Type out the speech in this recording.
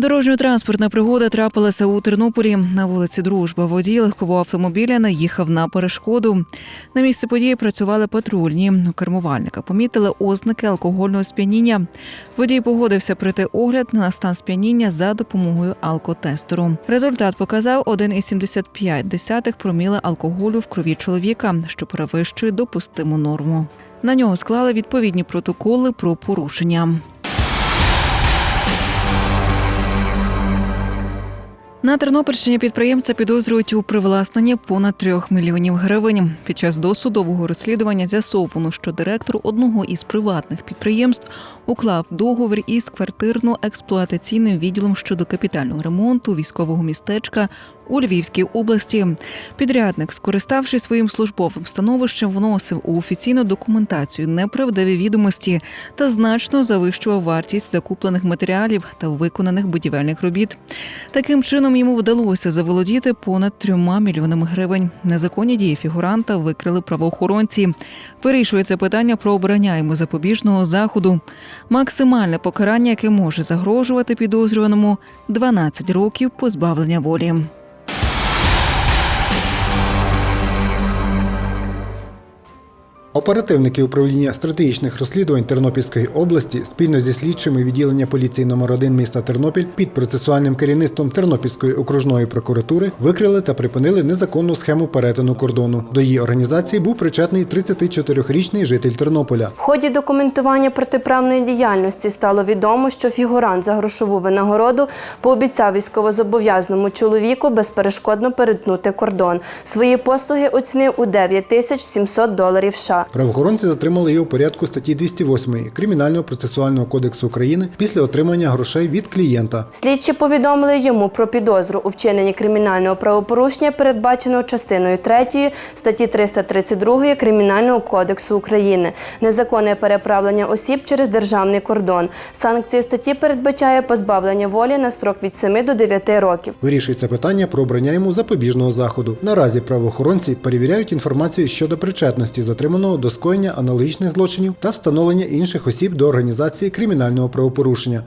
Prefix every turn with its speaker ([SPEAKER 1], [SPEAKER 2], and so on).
[SPEAKER 1] Дорожньо-транспортна пригода трапилася у Тернополі на вулиці Дружба. Водій легкового автомобіля наїхав на перешкоду. На місці події працювали патрульні. Кермувальника помітили ознаки алкогольного сп'яніння. Водій погодився пройти огляд на стан сп'яніння за допомогою алкотестеру. Результат показав 1,75 проміли алкоголю в крові чоловіка, що перевищує допустиму норму. На нього склали відповідні протоколи про порушення. На Тернопільщині підприємця підозрюють у привласненні понад трьох мільйонів гривень. Під час досудового розслідування з'ясовано, що директор одного із приватних підприємств уклав договір із квартирно-експлуатаційним відділом щодо капітального ремонту військового містечка у Львівській області. Підрядник, скориставшись своїм службовим становищем, вносив у офіційну документацію неправдиві відомості та значно завищував вартість закуплених матеріалів та виконаних будівельних робіт. Таким чином йому вдалося заволодіти понад трьома мільйонами гривень. Незаконні дії фігуранта викрили правоохоронці. Вирішується питання про обрання йому запобіжного заходу. Максимальне покарання, яке може загрожувати підозрюваному 12 років позбавлення волі.
[SPEAKER 2] Оперативники управління стратегічних розслідувань Тернопільської області спільно зі слідчими відділення поліції номер 1 міста Тернопіль під процесуальним керівництвом Тернопільської окружної прокуратури викрили та припинили незаконну схему перетину кордону. До її організації був причетний 34-річний житель Тернополя.
[SPEAKER 3] В ході документування протиправної діяльності стало відомо, що фігурант за грошову винагороду пообіцяв військовозобов'язаному чоловіку безперешкодно перетнути кордон. Свої послуги оцінив у 9 тисяч 700 доларів США.
[SPEAKER 2] Правоохоронці затримали його у порядку статті 208 Кримінального процесуального кодексу України після отримання грошей від клієнта.
[SPEAKER 3] Слідчі повідомили йому про підозру у вчиненні кримінального правопорушення, передбаченого частиною 3 статті 332 Кримінального кодексу України, незаконне переправлення осіб через державний кордон. Санкції статті передбачає позбавлення волі на строк від 7 до 9 років.
[SPEAKER 2] Вирішується питання про обрання йому запобіжного заходу. Наразі правоохоронці перевіряють інформацію щодо причетності затриманого до скоєння аналогічних злочинів та встановлення інших осіб до організації кримінального правопорушення.